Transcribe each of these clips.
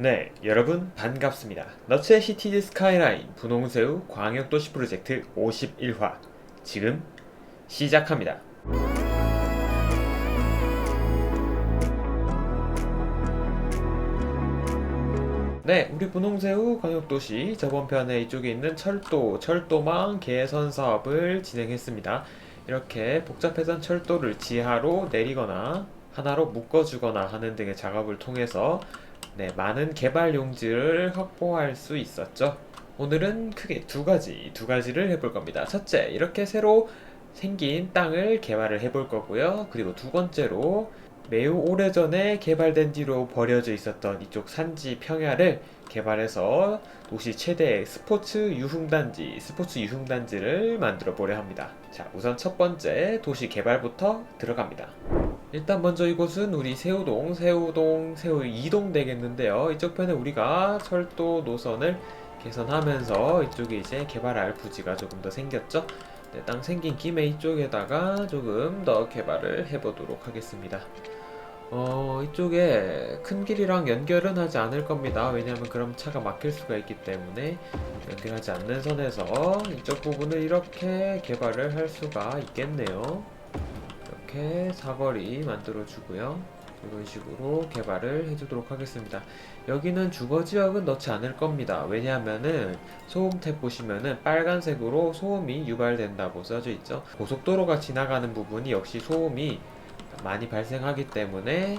네, 여러분 반갑습니다. 너츠의 시티즈 스카이라인 분홍새우 광역도시 프로젝트 51화 지금 시작합니다. 네, 우리 분홍새우 광역도시 저번 편에 이쪽에 있는 철도, 철도망 개선 사업을 진행했습니다. 이렇게 복잡해선 철도를 지하로 내리거나 하나로 묶어주거나 하는 등의 작업을 통해서 네, 많은 개발 용지를 확보할 수 있었죠. 오늘은 크게 두 가지, 두 가지를 해볼 겁니다. 첫째, 이렇게 새로 생긴 땅을 개발을 해볼 거고요. 그리고 두 번째로 매우 오래전에 개발된 뒤로 버려져 있었던 이쪽 산지 평야를 개발해서 도시 최대의 스포츠 유흥단지, 스포츠 유흥단지를 만들어 보려 합니다. 자, 우선 첫 번째 도시 개발부터 들어갑니다. 일단 먼저 이곳은 우리 새우동, 새우동, 새우 이동 되겠는데요. 이쪽 편에 우리가 철도 노선을 개선하면서 이쪽에 이제 개발할 부지가 조금 더 생겼죠. 네, 땅 생긴 김에 이쪽에다가 조금 더 개발을 해보도록 하겠습니다. 어, 이쪽에 큰 길이랑 연결은 하지 않을 겁니다. 왜냐하면 그럼 차가 막힐 수가 있기 때문에 연결하지 않는 선에서 이쪽 부분을 이렇게 개발을 할 수가 있겠네요. 이렇게 사거리 만들어 주고요. 이런 식으로 개발을 해주도록 하겠습니다. 여기는 주거 지역은 넣지 않을 겁니다. 왜냐하면은 소음 탭 보시면은 빨간색으로 소음이 유발된다고 써져 있죠. 고속도로가 지나가는 부분이 역시 소음이 많이 발생하기 때문에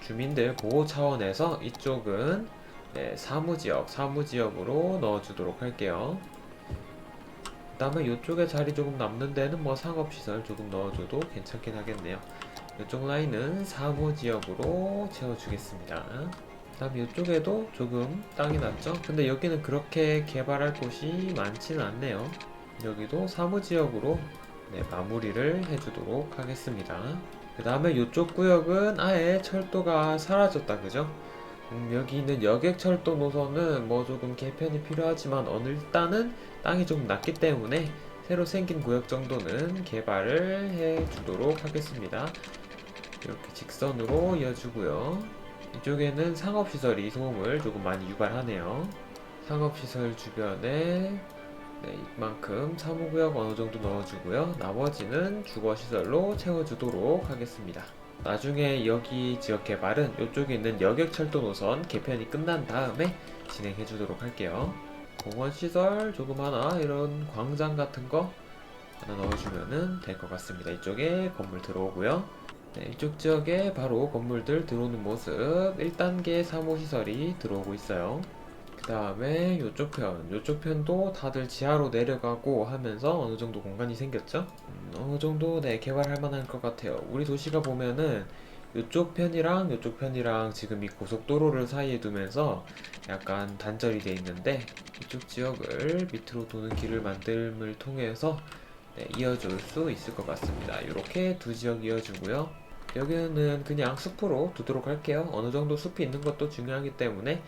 주민들 보호 차원에서 이쪽은 네, 사무지역, 사무지역으로 넣어주도록 할게요. 그 다음에 이쪽에 자리 조금 남는 데는 뭐 상업시설 조금 넣어줘도 괜찮긴 하겠네요. 이쪽 라인은 사무지역으로 채워주겠습니다. 그 다음에 이쪽에도 조금 땅이 났죠? 근데 여기는 그렇게 개발할 곳이 많지는 않네요. 여기도 사무지역으로 네, 마무리를 해주도록 하겠습니다. 그 다음에 이쪽 구역은 아예 철도가 사라졌다 그죠? 음, 여기 있는 여객철도 노선은 뭐 조금 개편이 필요하지만 어느 일단은 땅이 좀 낮기 때문에 새로 생긴 구역 정도는 개발을 해 주도록 하겠습니다. 이렇게 직선으로 이어주고요. 이쪽에는 상업시설이 소음을 조금 많이 유발하네요. 상업시설 주변에 네, 이만큼 사무구역 어느 정도 넣어주고요. 나머지는 주거시설로 채워주도록 하겠습니다. 나중에 여기 지역 개발은 이쪽에 있는 여객철도 노선 개편이 끝난 다음에 진행해 주도록 할게요. 공원 시설 조금 하나 이런 광장 같은 거 하나 넣어주면은 될 것 같습니다. 이쪽에 건물 들어오고요. 네, 이쪽 지역에 바로 건물들 들어오는 모습 1단계 사무시설이 들어오고 있어요. 그 다음에 이쪽 편, 이쪽 편도 다들 지하로 내려가고 하면서 어느 정도 공간이 생겼죠? 음, 어느 정도 네, 개발할 만할 것 같아요. 우리 도시가 보면은 이쪽 편이랑 이쪽 편이랑 지금 이 고속도로를 사이에 두면서 약간 단절이 돼 있는데 이쪽 지역을 밑으로 도는 길을 만듦을 통해서 네, 이어줄 수 있을 것 같습니다. 이렇게 두 지역 이어주고요. 여기는 그냥 숲으로 두도록 할게요. 어느 정도 숲이 있는 것도 중요하기 때문에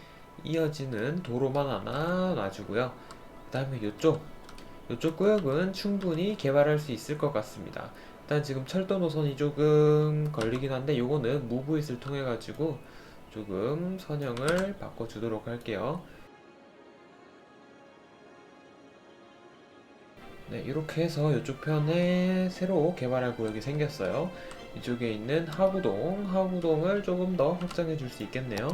이어지는 도로만 하나 놔주고요. 그 다음에 이쪽 이쪽 구역은 충분히 개발할 수 있을 것 같습니다. 일단 지금 철도 노선이 조금 걸리긴 한데 요거는 무브잇을 통해 가지고 조금 선형을 바꿔주도록 할게요. 네, 이렇게 해서 이쪽 편에 새로 개발할 구역이 생겼어요. 이쪽에 있는 하구동, 하구동을 조금 더 확장해 줄 수 있겠네요.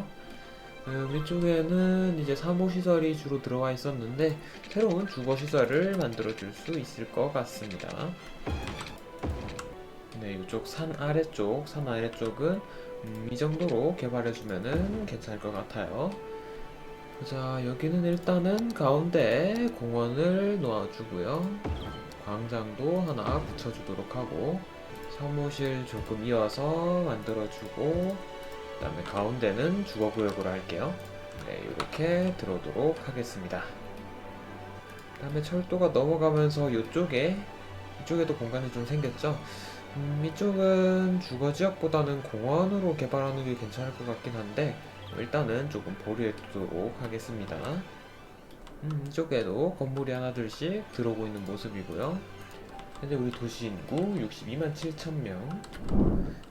음, 위쪽에는 이제 사무시설이 주로 들어와 있었는데 새로운 주거시설을 만들어 줄 수 있을 것 같습니다. 네, 이쪽 산 아래쪽, 산 아래쪽은 음, 이 정도로 개발해주면은 괜찮을 것 같아요. 자, 여기는 일단은 가운데 공원을 놓아주고요. 광장도 하나 붙여주도록 하고 사무실 조금 이어서 만들어주고 그 다음에 가운데는 주거구역으로 할게요. 네, 이렇게 들어오도록 하겠습니다. 그 다음에 철도가 넘어가면서 이쪽에 이쪽에도 공간이 좀 생겼죠. 음, 이쪽은 주거 지역보다는 공원으로 개발하는 게 괜찮을 것 같긴 한데 일단은 조금 보류해 두도록 하겠습니다. 음, 이쪽에도 건물이 하나둘씩 들어오고 있는 모습이고요. 현재 우리 도시 인구 62만 7천 명.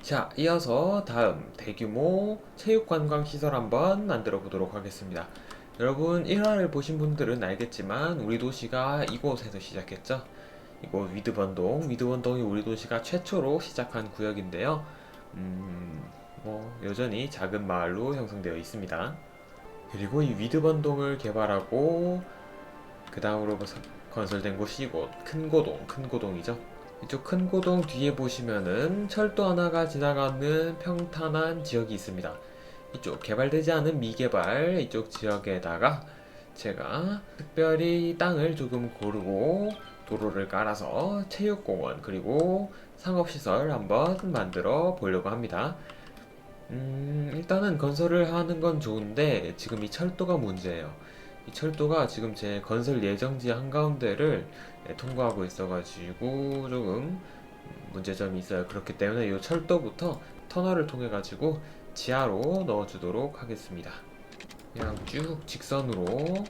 자, 이어서 다음 대규모 체육관광 시설 한번 만들어 보도록 하겠습니다. 여러분 1화를 보신 분들은 알겠지만 우리 도시가 이곳에서 시작했죠. 이곳 위드번동, 위드번동이 우리 도시가 최초로 시작한 구역인데요. 음, 뭐 여전히 작은 마을로 형성되어 있습니다. 그리고 이 위드번동을 개발하고 그 다음으로 건설된 곳이 이곳 큰고동, 큰고동이죠. 이쪽 큰고동 뒤에 보시면은 철도 하나가 지나가는 평탄한 지역이 있습니다. 이쪽 개발되지 않은 미개발 이쪽 지역에다가 제가 특별히 땅을 조금 고르고 도로를 깔아서 체육공원 그리고 상업시설 한번 만들어 보려고 합니다. 음, 일단은 건설을 하는 건 좋은데 지금 이 철도가 문제예요. 이 철도가 지금 제 건설 예정지 한가운데를 예, 통과하고 있어가지고 조금 문제점이 있어요. 그렇기 때문에 이 철도부터 터널을 통해 가지고 지하로 넣어주도록 하겠습니다. 그냥 쭉 직선으로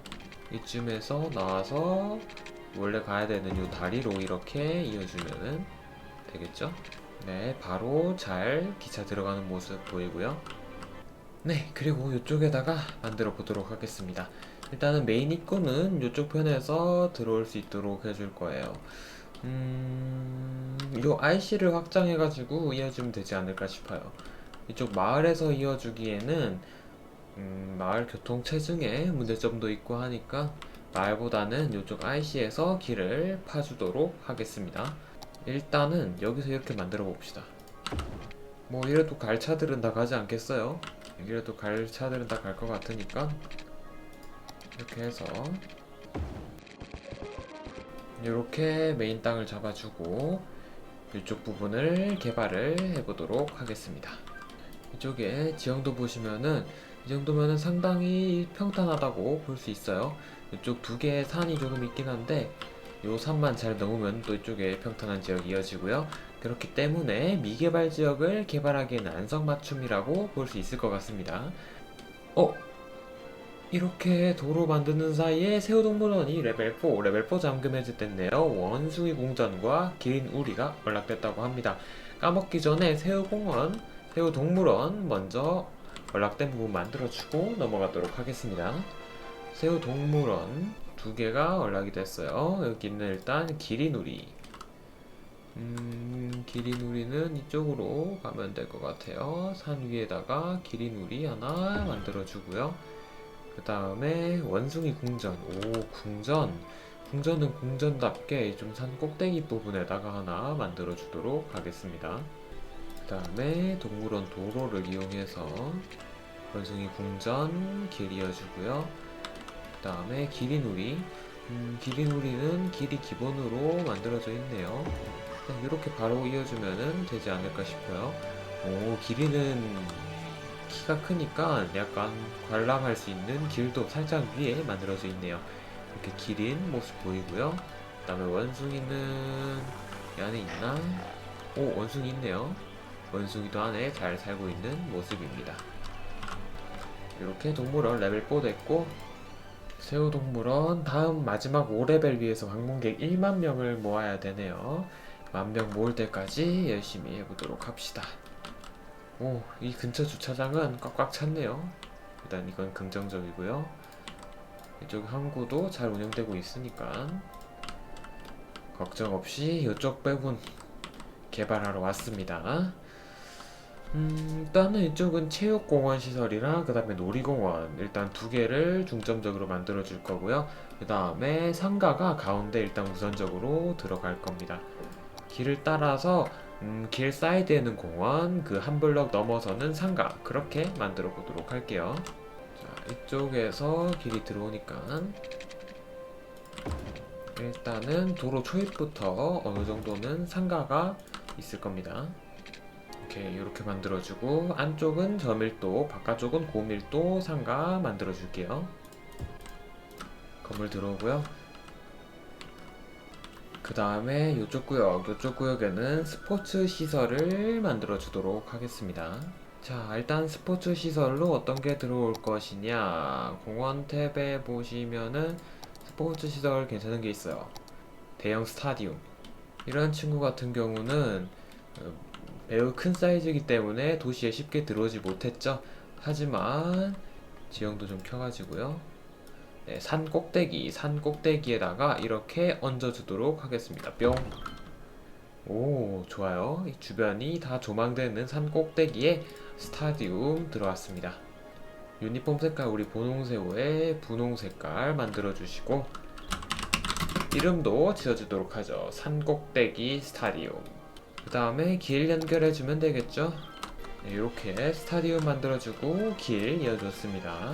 이쯤에서 나와서 원래 가야 되는 이 다리로 이렇게 이어주면 되겠죠? 네, 바로 잘 기차 들어가는 모습 보이고요. 네, 그리고 이쪽에다가 만들어 보도록 하겠습니다. 일단은 메인 입구는 이쪽 편에서 들어올 수 있도록 해줄 거예요. 음, 요 IC를 확장해가지고 이어주면 되지 않을까 싶어요. 이쪽 마을에서 이어주기에는 음, 마을 교통 체증에 문제점도 있고 하니까 마을보다는 이쪽 IC에서 길을 파주도록 하겠습니다. 일단은 여기서 이렇게 만들어 봅시다. 뭐 이래도 갈 차들은 다 가지 않겠어요? 이래도 갈 차들은 다 갈 것 같으니까 이렇게 해서 이렇게 메인 땅을 잡아주고 이쪽 부분을 개발을 해보도록 하겠습니다. 이쪽에 지형도 보시면은 이 정도면은 상당히 평탄하다고 볼 수 있어요. 이쪽 두 개의 산이 조금 있긴 한데 요 산만 잘 넘으면 또 이쪽에 평탄한 지역이 이어지고요. 그렇기 때문에 미개발 지역을 개발하기에는 안성맞춤이라고 볼 수 있을 것 같습니다. 어? 이렇게 도로 만드는 사이에 새우동물원이 레벨 4, 레벨 4 잠금 해제 됐네요. 원숭이 공전과 기린 우리가 연락됐다고 합니다. 까먹기 전에 새우공원, 새우동물원 먼저 연락된 부분 만들어주고 넘어가도록 하겠습니다. 새우동물원 두 개가 연락이 됐어요. 여기는 일단 기린우리. 음, 기린우리는 이쪽으로 가면 될 것 같아요. 산 위에다가 기린우리 하나 만들어주고요. 그 다음에 원숭이 궁전. 오, 궁전. 궁전은 궁전답게 좀 산 꼭대기 부분에다가 하나 만들어 주도록 하겠습니다. 그 다음에 동물원 도로를 이용해서 원숭이 궁전 길 이어주고요. 그 다음에 기린우리. 음, 기린우리는 길이 기본으로 만들어져 있네요. 이렇게 바로 이어주면 되지 않을까 싶어요. 오, 길이는 키가 크니까 약간 관람할 수 있는 길도 살짝 위에 만들어져 있네요. 이렇게 길인 모습 보이고요. 그 다음에 원숭이는 이 안에 있나? 오, 원숭이 있네요. 원숭이도 안에 잘 살고 있는 모습입니다. 이렇게 동물원 레벨 4 됐고 새우 동물원 다음 마지막 5레벨 위해서 방문객 1만 명을 모아야 되네요. 만명 모을 때까지 열심히 해보도록 합시다. 오, 이 근처 주차장은 꽉꽉 찼네요. 일단 이건 긍정적이고요. 이쪽 항구도 잘 운영되고 있으니까 걱정 없이 이쪽 부분 개발하러 왔습니다. 음, 일단은 이쪽은 체육공원 시설이랑 그 다음에 놀이공원 일단 두 개를 중점적으로 만들어 줄 거고요. 그 다음에 상가가 가운데 일단 우선적으로 들어갈 겁니다. 길을 따라서 음, 길 사이드에 있는 공원, 그 한 블럭 넘어서는 상가 그렇게 만들어 보도록 할게요. 자, 이쪽에서 길이 들어오니까 일단은 도로 초입부터 어느 정도는 상가가 있을 겁니다. 이렇게 이렇게 만들어주고 안쪽은 저밀도, 바깥쪽은 고밀도 상가 만들어줄게요. 건물 들어오고요. 그 다음에 이쪽 구역, 이쪽 구역에는 스포츠 시설을 만들어 주도록 하겠습니다. 자, 일단 스포츠 시설로 어떤 게 들어올 것이냐. 공원 탭에 보시면은 스포츠 시설 괜찮은 게 있어요. 대형 스타디움. 이런 친구 같은 경우는 어, 매우 큰 사이즈이기 때문에 도시에 쉽게 들어오지 못했죠. 하지만 지형도 좀 켜가지고요. 네, 산 꼭대기, 산 꼭대기에다가 이렇게 얹어주도록 하겠습니다. 뿅. 오, 좋아요. 이 주변이 다 조망되어 있는 산 꼭대기에 스타디움 들어왔습니다. 유니폼 색깔 우리 분홍새우의 분홍 색깔 만들어 주시고 이름도 지어주도록 하죠. 산 꼭대기 스타디움. 그 다음에 길 연결해주면 되겠죠. 네, 이렇게 스타디움 만들어주고 길 이어줬습니다.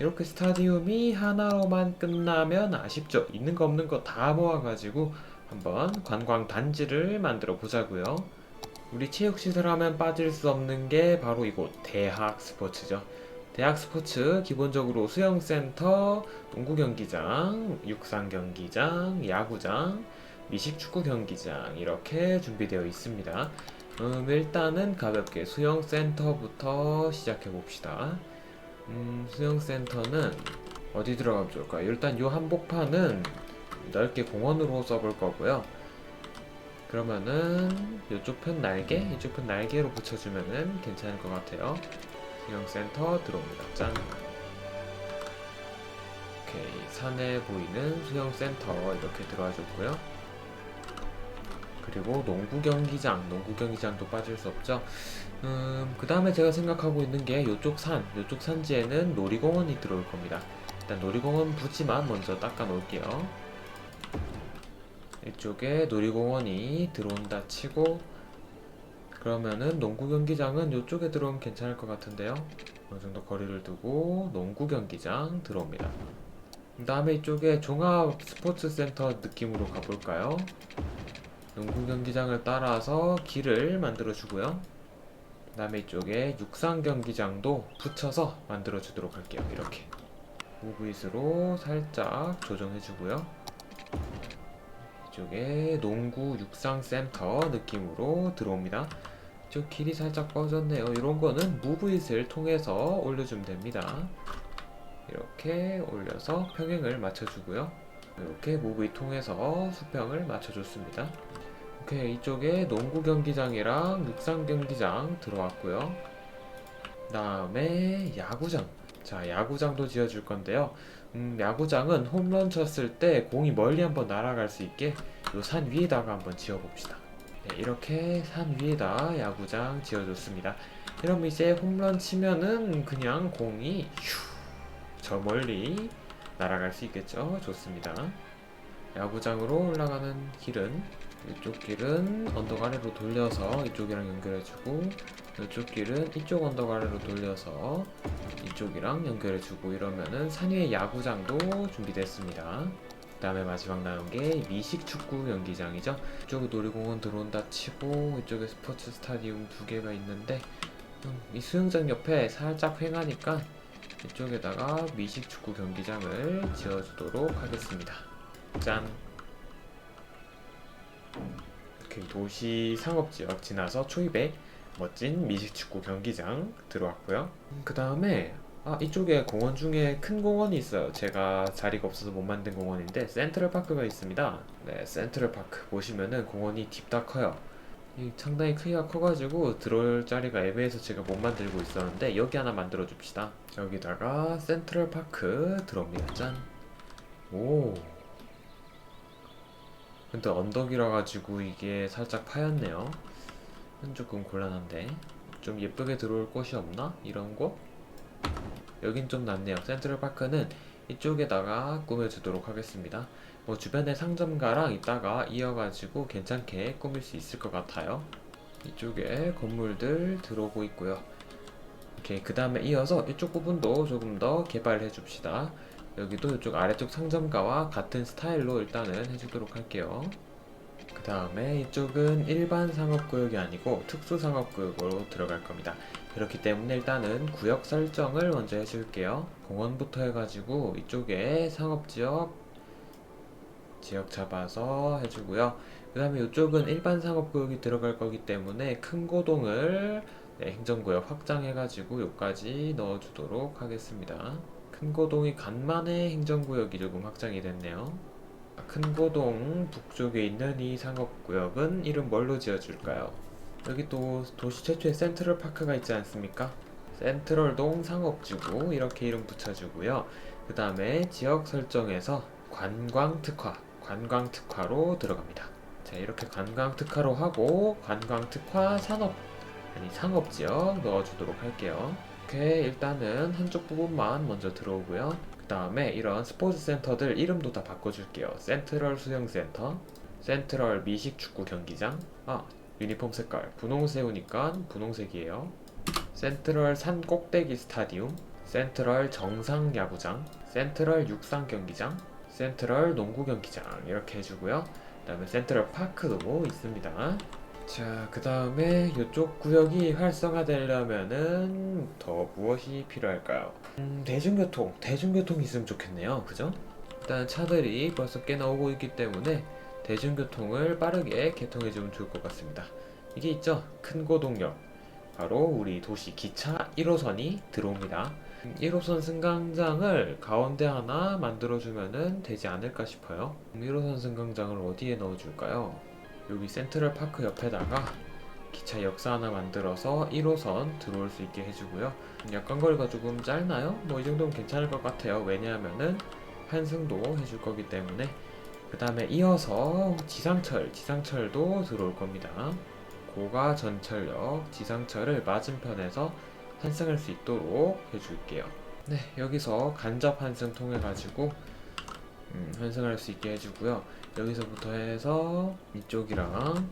이렇게 스타디움이 하나로만 끝나면 아쉽죠. 있는 거 없는 거 다 모아가지고 한번 관광 단지를 만들어 보자고요. 우리 체육시설 하면 빠질 수 없는 게 바로 이곳 대학 스포츠죠. 대학 스포츠 기본적으로 수영센터, 농구 경기장, 육상 경기장, 야구장, 미식 축구 경기장 이렇게 준비되어 있습니다. 음, 일단은 가볍게 수영센터부터 시작해 봅시다. 음, 수영센터는 어디 들어가면 좋을까요? 일단 요 한복판은 넓게 공원으로 써볼 거고요. 그러면은 이쪽 편 날개, 이쪽 편 날개로 붙여주면은 괜찮을 것 같아요. 수영센터 들어옵니다. 짠. 오케이 산에 보이는 수영센터 이렇게 들어와 줬고요. 그리고 농구 경기장, 농구 경기장도 빠질 수 없죠. 음, 그 다음에 제가 생각하고 있는 게 이쪽 산, 이쪽 산지에는 놀이공원이 들어올 겁니다. 일단 놀이공원 부지만 먼저 닦아 놓을게요. 이쪽에 놀이공원이 들어온다 치고 그러면은 농구 경기장은 이쪽에 들어오면 괜찮을 것 같은데요. 어느 정도 거리를 두고 농구 경기장 들어옵니다. 그 다음에 이쪽에 종합 스포츠 센터 느낌으로 가볼까요? 농구 경기장을 따라서 길을 만들어 주고요. 그 다음에 이쪽에 육상 경기장도 붙여서 만들어 주도록 할게요. 이렇게 무브잇으로 살짝 조정해 주고요. 이쪽에 농구 육상 센터 느낌으로 들어옵니다. 이쪽 길이 살짝 꺼졌네요. 이런 거는 무브잇을 통해서 올려주면 됩니다. 이렇게 올려서 평행을 맞춰주고요. 이렇게 무브잇 통해서 수평을 맞춰줬습니다. 오케이 이쪽에 농구 경기장이랑 육상 경기장 들어왔고요. 다음에 야구장. 자 야구장도 지어줄 건데요. 음, 야구장은 홈런 쳤을 때 공이 멀리 한번 날아갈 수 있게 요 산 위에다가 한번 지어봅시다. 네, 이렇게 산 위에다 야구장 지어줬습니다. 그럼 이제 홈런 치면은 그냥 공이 휴저 멀리 날아갈 수 있겠죠. 좋습니다. 야구장으로 올라가는 길은 이쪽 길은 언덕 아래로 돌려서 이쪽이랑 연결해주고 이쪽 길은 이쪽 언덕 아래로 돌려서 이쪽이랑 연결해주고 이러면은 산 위에 야구장도 준비됐습니다. 그 다음에 마지막 나온 게 미식 축구 경기장이죠. 이쪽에 놀이공원 들어온다 치고 이쪽에 스포츠 스타디움 두 개가 있는데 음, 이 수영장 옆에 살짝 횡하니까 이쪽에다가 미식 축구 경기장을 지어주도록 하겠습니다. 짠. 이렇게 도시 상업지역 지나서 초입에 멋진 미식축구 경기장 들어왔고요. 그 다음에 아 이쪽에 공원 중에 큰 공원이 있어요. 제가 자리가 없어서 못 만든 공원인데 센트럴 파크가 있습니다. 네, 센트럴 파크 보시면은 공원이 딥다 커요. 이 상당히 크기가 커가지고 들어올 자리가 애매해서 제가 못 만들고 있었는데 여기 하나 만들어 줍시다. 여기다가 센트럴 파크 들어옵니다. 짠. 오. 근데 언덕이라 가지고 이게 살짝 파였네요. 조금 곤란한데 좀 예쁘게 들어올 곳이 없나? 이런 곳? 여긴 좀 낫네요. 센트럴 파크는 이쪽에다가 꾸며주도록 하겠습니다. 뭐 주변에 상점가랑 이따가 이어가지고 괜찮게 꾸밀 수 있을 것 같아요. 이쪽에 건물들 들어오고 있고요. 이렇게 그 다음에 이어서 이쪽 부분도 조금 더 개발해 줍시다. 여기도 이쪽 아래쪽 상점가와 같은 스타일로 일단은 해주도록 할게요. 그 다음에 이쪽은 일반 상업구역이 아니고 특수상업구역으로 들어갈 겁니다. 그렇기 때문에 일단은 구역 설정을 먼저 해줄게요. 공원부터 해가지고 이쪽에 상업지역 지역 잡아서 해주고요. 그 다음에 이쪽은 일반 상업구역이 들어갈 거기 때문에 큰 고동을 네, 행정구역 확장해가지고 여기까지 넣어주도록 하겠습니다. 큰 고동이 간만에 행정구역이 조금 확장이 됐네요. 큰고동 북쪽에 있는 이 상업구역은 이름 뭘로 지어줄까요? 여기 또 도시 최초의 센트럴 파크가 있지 않습니까? 센트럴동 상업지구 이렇게 이름 붙여주고요. 그 다음에 지역 설정에서 관광 특화, 관광 특화로 들어갑니다. 자 이렇게 관광 특화로 하고 관광 특화 산업 아니 상업 지역 넣어주도록 할게요. 이렇게 일단은 한쪽 부분만 먼저 들어오고요. 그 다음에 이런 스포츠 센터들 이름도 다 바꿔줄게요. 센트럴 수영센터, 센트럴 미식 축구 경기장. 아 유니폼 색깔 분홍새우니까 분홍색이에요. 센트럴 산 꼭대기 스타디움, 센트럴 정상 야구장, 센트럴 육상 경기장, 센트럴 농구 경기장 이렇게 해주고요. 그 다음에 센트럴 파크도 있습니다. 자, 그 다음에 이쪽 구역이 활성화되려면은 더 무엇이 필요할까요? 음, 대중교통, 대중교통이 있으면 좋겠네요. 그죠? 일단 차들이 벌써 꽤 나오고 있기 때문에 대중교통을 빠르게 개통해주면 좋을 것 같습니다. 이게 있죠? 큰 고동역. 바로 우리 도시 기차 1호선이 들어옵니다. 1호선 승강장을 가운데 하나 만들어주면 되지 않을까 싶어요. 1호선 승강장을 어디에 넣어줄까요? 여기 센트럴 파크 옆에다가 기차 역사 하나 만들어서 1호선 들어올 수 있게 해주고요. 약간 거리가 조금 짧나요? 뭐 이 정도면 괜찮을 것 같아요. 왜냐하면은 환승도 해줄 거기 때문에 그 다음에 이어서 지상철, 지상철도 들어올 겁니다. 고가 전철역 지상철을 맞은편에서 환승할 수 있도록 해줄게요. 네, 여기서 간접 환승 통해 가지고 음, 환승할 수 있게 해주고요. 여기서부터 해서 이쪽이랑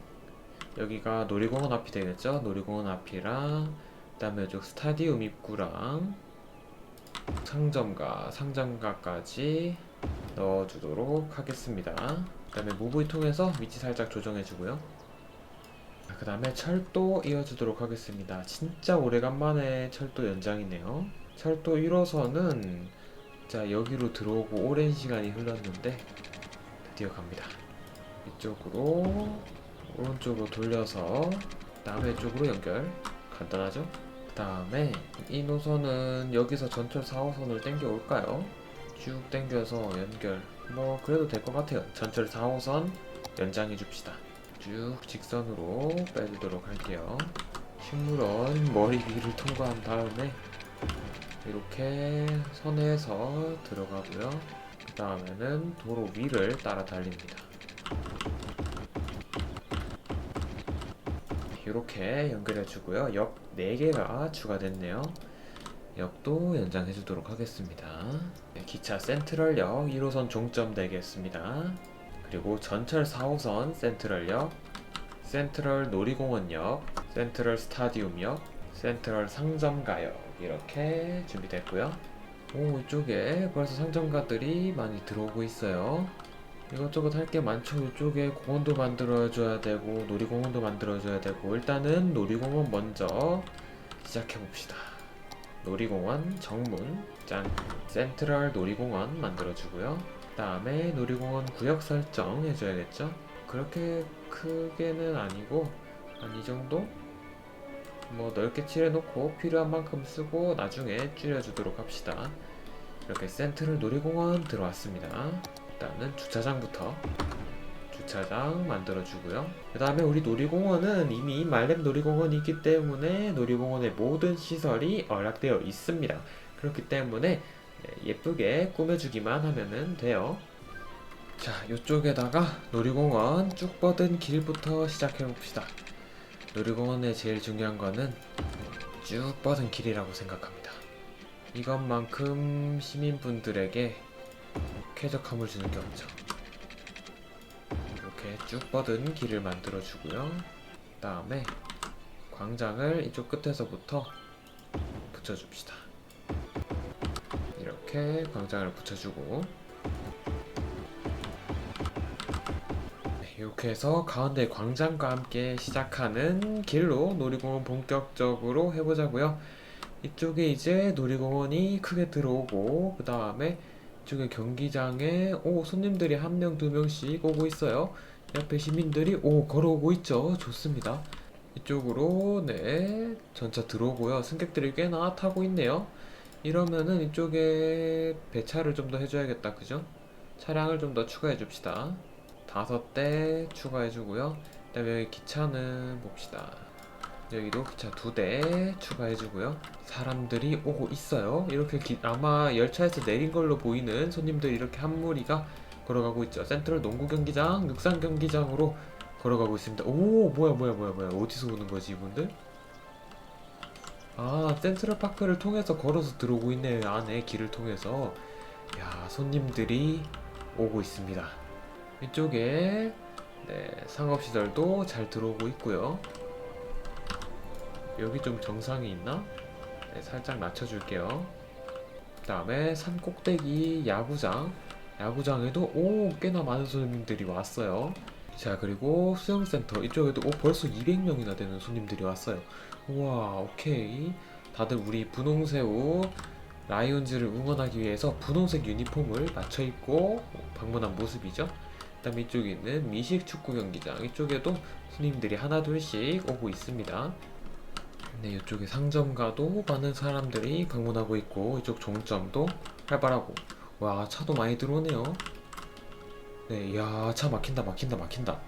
여기가 놀이공원 앞이 되겠죠? 놀이공원 앞이랑 그다음에 이쪽 스타디움 입구랑 상점가, 상점가까지 넣어주도록 하겠습니다. 그 다음에 무브이 통해서 위치 살짝 조정해주고요. 그 다음에 철도 이어주도록 하겠습니다. 진짜 오래간만에 철도 연장이네요. 철도 1호선은 자 여기로 들어오고 오랜 시간이 흘렀는데 드디어 갑니다. 이쪽으로 오른쪽으로 돌려서 남해 쪽으로 연결 간단하죠? 그 다음에 이 노선은 여기서 전철 4호선을 땡겨 올까요? 쭉 땡겨서 연결 뭐 그래도 될 것 같아요. 전철 4호선 연장해 줍시다. 쭉 직선으로 빼주도록 할게요. 식물원 머리 위를 통과한 다음에 이렇게 선에서 들어가고요. 그 다음에는 도로 위를 따라 달립니다. 이렇게 연결해 주고요. 역 4개가 추가됐네요. 역도 연장해 주도록 하겠습니다. 네, 기차 센트럴역 1호선 종점 되겠습니다. 그리고 전철 4호선 센트럴역, 센트럴 놀이공원역, 센트럴 스타디움역, 센트럴 상점가역 이렇게 준비됐고요. 오 이쪽에 벌써 상점가들이 많이 들어오고 있어요. 이것저것 할 게 많죠. 이쪽에 공원도 만들어줘야 되고 놀이공원도 만들어줘야 되고 일단은 놀이공원 먼저 시작해 봅시다. 놀이공원 정문 짠 센트럴 놀이공원 만들어주고요. 다음에 놀이공원 구역 설정 해줘야겠죠? 그렇게 크게는 아니고 한 이 정도? 뭐 넓게 칠해놓고 필요한 만큼 쓰고 나중에 줄여주도록 합시다. 이렇게 센트럴 놀이공원 들어왔습니다. 일단은 주차장부터 주차장 만들어주고요. 그 다음에 우리 놀이공원은 이미 말렘 놀이공원이 있기 때문에 놀이공원의 모든 시설이 언락되어 있습니다. 그렇기 때문에 네, 예쁘게 꾸며주기만 하면 돼요. 자, 이쪽에다가 놀이공원 쭉 뻗은 길부터 시작해 봅시다. 놀이공원의 제일 중요한 거는 쭉 뻗은 길이라고 생각합니다. 이것만큼 시민분들에게 쾌적함을 주는 게 없죠. 이렇게 쭉 뻗은 길을 만들어 주고요. 다음에 광장을 이쪽 끝에서부터 붙여줍시다. 이렇게 광장을 붙여주고 이렇게 해서 가운데 광장과 함께 시작하는 길로 놀이공원 본격적으로 해보자고요. 이쪽에 이제 놀이공원이 크게 들어오고 그 다음에 이쪽에 경기장에 오 손님들이 한 명 두 명씩 오고 있어요. 옆에 시민들이 오 걸어오고 있죠. 좋습니다. 이쪽으로 네 전차 들어오고요. 승객들이 꽤나 타고 있네요. 이러면은 이쪽에 배차를 좀 더 해줘야겠다, 그죠? 차량을 좀 더 추가해 줍시다. 다섯 대 추가해 주고요. 그 다음에 여기 기차는 봅시다. 여기도 기차 두 대 추가해 주고요. 사람들이 오고 있어요. 이렇게 기- 아마 열차에서 내린 걸로 보이는 손님들이 이렇게 한 무리가 걸어가고 있죠. 센트럴 농구 경기장, 육상 경기장으로 걸어가고 있습니다. 오, 뭐야, 뭐야, 뭐야, 뭐야. 어디서 오는 거지, 이분들? 아, 센트럴 파크를 통해서 걸어서 들어오고 있네요. 안에 길을 통해서. 야, 손님들이 오고 있습니다. 이쪽에 네, 상업시설도 잘 들어오고 있고요. 여기 좀 정상이 있나? 네, 살짝 낮춰줄게요. 그 다음에 산 꼭대기 야구장. 야구장에도 오 꽤나 많은 손님들이 왔어요. 자 그리고 수영센터 이쪽에도 오 벌써 200명이나 되는 손님들이 왔어요. 우와 오케이. 다들 우리 분홍새우 라이온즈를 응원하기 위해서 분홍색 유니폼을 맞춰 입고 방문한 모습이죠. 그다음에 이쪽에 있는 미식 축구 경기장 이쪽에도 손님들이 하나 둘씩 오고 있습니다. 네, 이쪽에 상점가도 많은 사람들이 방문하고 있고 이쪽 종점도 활발하고 와 차도 많이 들어오네요. 네, 이야 차 막힌다 막힌다 막힌다.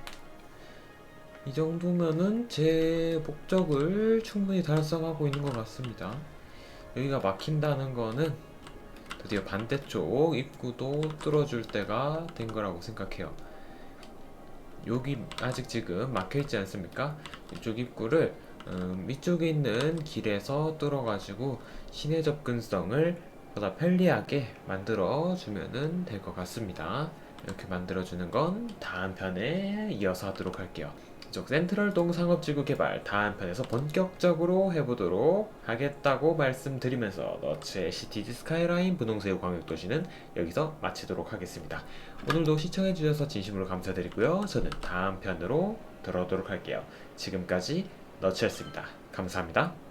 이 정도면은 제 목적을 충분히 달성하고 있는 것 같습니다. 여기가 막힌다는 거는 드디어 반대쪽 입구도 뚫어줄 때가 된 거라고 생각해요. 여기 아직 지금 막혀 있지 않습니까? 이쪽 입구를 음, 이쪽에 있는 길에서 뚫어가지고 시내 접근성을 보다 편리하게 만들어 주면은 될것 같습니다. 이렇게 만들어 주는 건 다음 편에 이어서 하도록 할게요. 이쪽 센트럴동 상업지구 개발 다음 편에서 본격적으로 해보도록 하겠다고 말씀드리면서 너츠의 시티즈 스카이라인 분홍새우 광역도시는 여기서 마치도록 하겠습니다. 오늘도 시청해주셔서 진심으로 감사드리고요. 저는 다음 편으로 돌아오도록 할게요. 지금까지 너츠였습니다. 감사합니다.